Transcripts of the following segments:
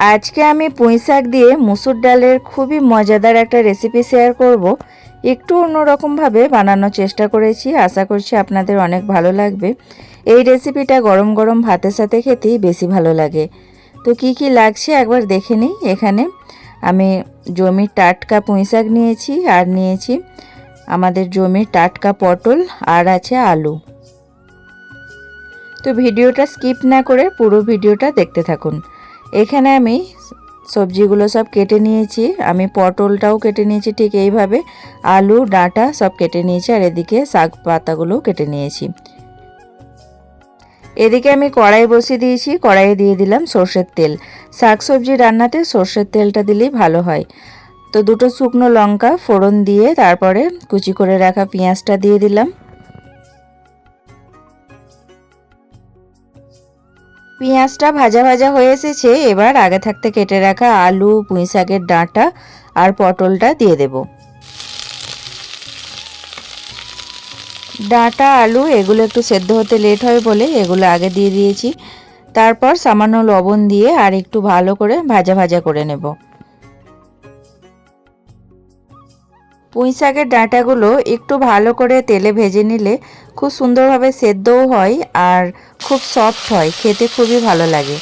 আজকে আমি পুঁই শাক দিয়ে মুসুর ডালের খুবই মজাদার একটা রেসিপি শেয়ার করব। একটু অন্যরকমভাবে বানানোর চেষ্টা করেছি, আশা করছি আপনাদের অনেক ভালো লাগবে। এই রেসিপিটা গরম গরম ভাতের সাথে খেতেই বেশি ভালো লাগে। তো কি কি লাগছে একবার দেখে নিই। এখানে আমি জমির টাটকা পুঁই শাক নিয়েছি, আর নিয়েছি আমাদের জমির টাটকা পটল, আর আছে আলু। তো ভিডিওটা স্কিপ না করে পুরো ভিডিওটা দেখতে থাকুন। এখানে আমি সবজিগুলো সব কেটে নিয়েছি। আমি পটলটাও কেটে নিয়েছি ঠিক এইভাবে। আলু, ডাঁটা সব কেটে নিয়েছি আর এদিকে শাক পাতাগুলোও কেটে নিয়েছি। এদিকে আমি কড়াই বসিয়ে দিয়েছি, কড়াইয়ে দিয়ে দিলাম সর্ষের তেল। শাক সবজি রান্নাতে সর্ষের তেলটা দিলেই ভালো হয়। তো দুটো শুকনো লঙ্কা ফোড়ন দিয়ে তারপরে কুচি করে রাখা পেঁয়াজটা দিয়ে দিলাম। পেঁয়াজটা ভাজা ভাজা হয়ে এসেছে, এবার আগে থাকতে কেটে রাখা আলু, পুঁই শাকের ডাঁটা আর পটলটা দিয়ে দেব। ডাঁটা, আলু, এগুলো একটু সেদ্ধ হতে লেট হয় বলে এগুলো আগে দিয়ে দিয়েছি। তারপর সামান্য লবণ দিয়ে আর একটু ভালো করে ভাজা ভাজা করে নেব। পুঁই শাকের ডাঁটাগুলো একটু ভালো করে তেলে ভেজে নিলে খুব সুন্দরভাবে সেদ্ধও হয় আর খুব সফট হয়। খেতে খুবই ভালো লাগে।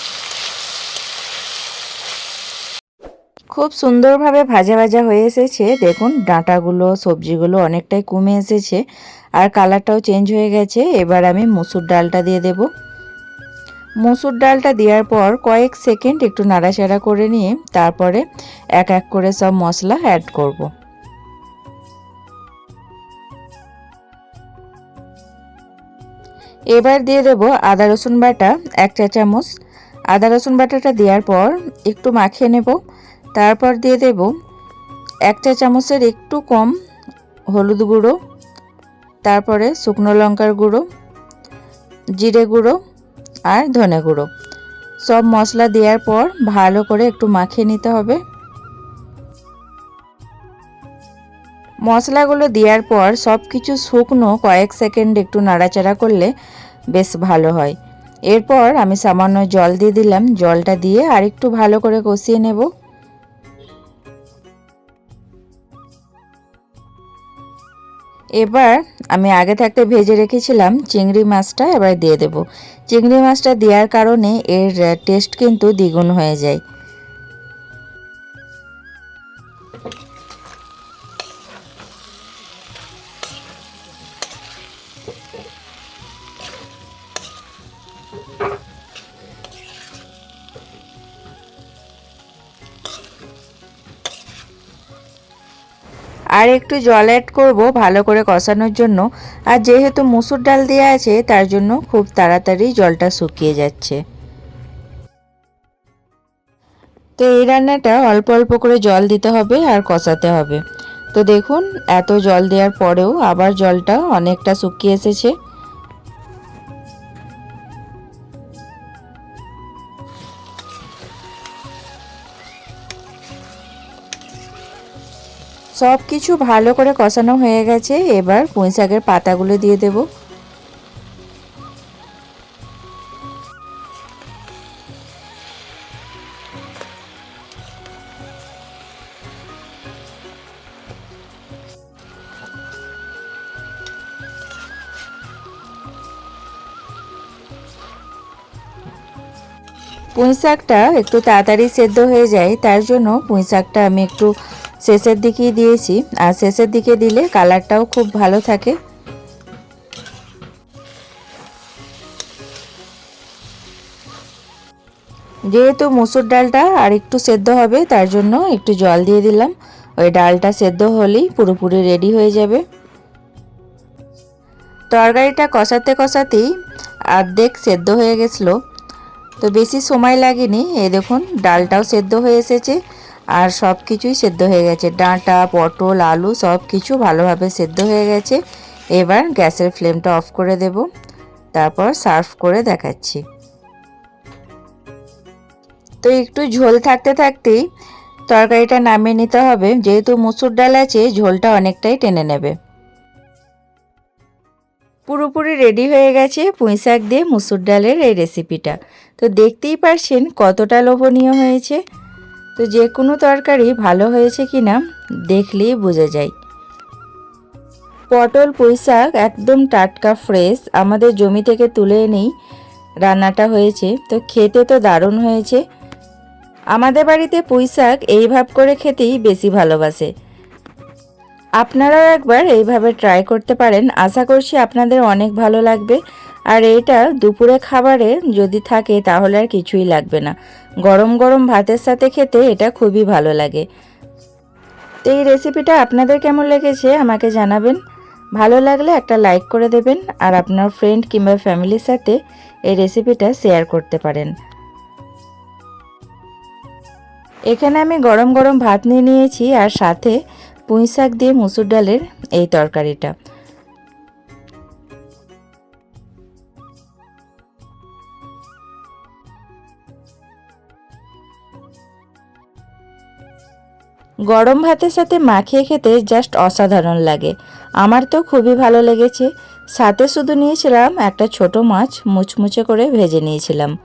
খুব সুন্দরভাবে ভাজা ভাজা হয়ে এসেছে। দেখুন, ডাঁটাগুলো, সবজিগুলো অনেকটাই কমে এসেছে আর কালারটাও চেঞ্জ হয়ে গেছে। এবার আমি মুসুর ডালটা দিয়ে দেব। মুসুর ডালটা দেওয়ার পর কয়েক সেকেন্ড একটু নাড়াচাড়া করে নিয়ে তারপরে এক এক করে সব মশলা অ্যাড করব। এবার দিয়ে দেব আদা, রসুন বাটা, এক চা চামচ। আদা, রসুন বাটাটা দেওয়ার পর একটু মাখিয়ে নেব। তারপর দিয়ে দেব এক চা চামচের একটু কম হলুদ গুঁড়ো, তারপরে শুকনো লঙ্কার গুঁড়ো, জিরে গুঁড়ো আর ধনে গুঁড়ো। সব মশলা দেওয়ার পর ভালো করে একটু মাখিয়ে নিতে হবে। মশলাগুলো দেওয়ার পর সব কিছু শুকনো কয়েক সেকেন্ড একটু নাড়াচাড়া করলে বেশ ভালো হয়। এরপর আমি সামান্য জল দিয়ে দিলাম। জলটা দিয়ে আর একটু ভালো করে কষিয়ে নেব। এবার আমি আগে থাকতে ভেজে রেখেছিলাম চিংড়ি মাছটা, এবার দিয়ে দেব। চিংড়ি মাছটা দেওয়ার কারণে এর টেস্ট কিন্তু দ্বিগুণ হয়ে যায়। আর একটু জল অ্যাড করব ভালো করে কষানোর জন্য। আর যেহেতু মুসুর ডাল দেওয়া আছে, তার জন্য খুব তাড়াতাড়ি জলটা শুকিয়ে যাচ্ছে। তো এই রান্নাটা অল্প অল্প করে জল দিতে হবে আর কষাতে হবে। তো দেখুন, এত জল দেওয়ার পরেও আবার জলটা অনেকটা শুকিয়ে এসেছে। সব কিছু ভালো করে কষানো হয়ে গেছে। এবার পুঁই শাকের পাতাগুলো দিয়ে দেব। পুঁই শাকটা একটু তাড়াতাড়ি সেদ্ধ হয়ে যায়, তার জন্য পুঁই শাকটা আমি একটু শেষের দিকেই দিয়েছি। আর শেষের দিকে দিলে কালারটাও খুব ভালো থাকে। যেহেতু মুসুর ডালটা আর একটু সেদ্ধ হবে, তার জন্য একটু জল দিয়ে দিলাম। ওই ডালটা সেদ্ধ হলেই পুরোপুরি রেডি হয়ে যাবে। তরকারিটা কষাতে কষাতেই অর্ধেক সেদ্ধ হয়ে গেছিল। তো বেশি সময় লাগেনি। এই দেখুন, ডালটাও সেদ্ধ হয়ে এসেছে। আর সব কিছুই সেদ্ধ হয়ে গেছে। ডাঁটা, পটল, আলু সব কিছু ভালোভাবে সেদ্ধ হয়ে গেছে। এবার গ্যাসের ফ্লেমটা অফ করে দেব। তারপর সার্ভ করে দেখাচ্ছি। তো একটু ঝোল থাকতে থাকতেই তরকারিটা নামিয়ে নিতে হবে। যেহেতু মুসুর ডাল আছে, ঝোলটা অনেকটাই টেনে নেবে। পুরোপুরি রেডি হয়ে গেছে পুঁই শাক দিয়ে মুসুর ডালের এই রেসিপিটা তো দেখতেই পারছেন কতটা লোভনীয় হয়েছে। তো যে কোনো তরকারি ভালো হয়েছে কি না দেখলেই বোঝা যায়। পটল, পুঁই শাক একদম টাটকা, ফ্রেশ। আমাদের জমি থেকে তুলে এনেই রান্নাটা হয়েছে। তো খেতে তো দারুণ হয়েছে। আমাদের বাড়িতে পুঁই শাক এইভাব করে খেতেই বেশি ভালোবাসে। আপনারাও একবার এইভাবে ট্রাই করতে পারেন। আশা করছি আপনাদের অনেক ভালো লাগবে। আর এটা দুপুরে খাবারে যদি থাকে তাহলে আর কিছুই লাগবে না। গরম গরম ভাতের সাথে খেতে এটা খুবই ভালো লাগে। তো এই রেসিপিটা আপনাদের কেমন লেগেছে আমাকে জানাবেন। ভালো লাগলে একটা লাইক করে দেবেন আর আপনার ফ্রেন্ড কিংবা ফ্যামিলির সাথে এই রেসিপিটা শেয়ার করতে পারেন। এখানে আমি গরম গরম ভাত নিয়ে নিয়েছি আর সাথে পুঁই শাক দিয়ে মুসুর ডালের এই তরকারিটা। গরম ভাতের সাথে মাখিয়ে খেতে জাস্ট অসাধারণ লাগে। আমার তো খুবই ভালো লেগেছে। সাথে শুধু নিয়েছিলাম একটা ছোট মাছ, মুচমুচে করে ভেজে নিয়েছিলাম।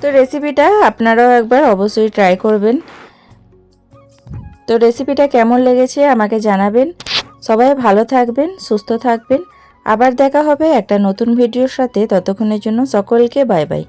তো রেসিপিটা আপনারাও একবার অবশ্যই ট্রাই করবেন। তো রেসিপিটা কেমন লেগেছে আমাকে জানাবেন। সবাই ভালো থাকবেন, সুস্থ থাকবেন। আবার দেখা হবে একটা নতুন ভিডিওর সাথে। ততক্ষণের জন্য সকলকে বাই বাই।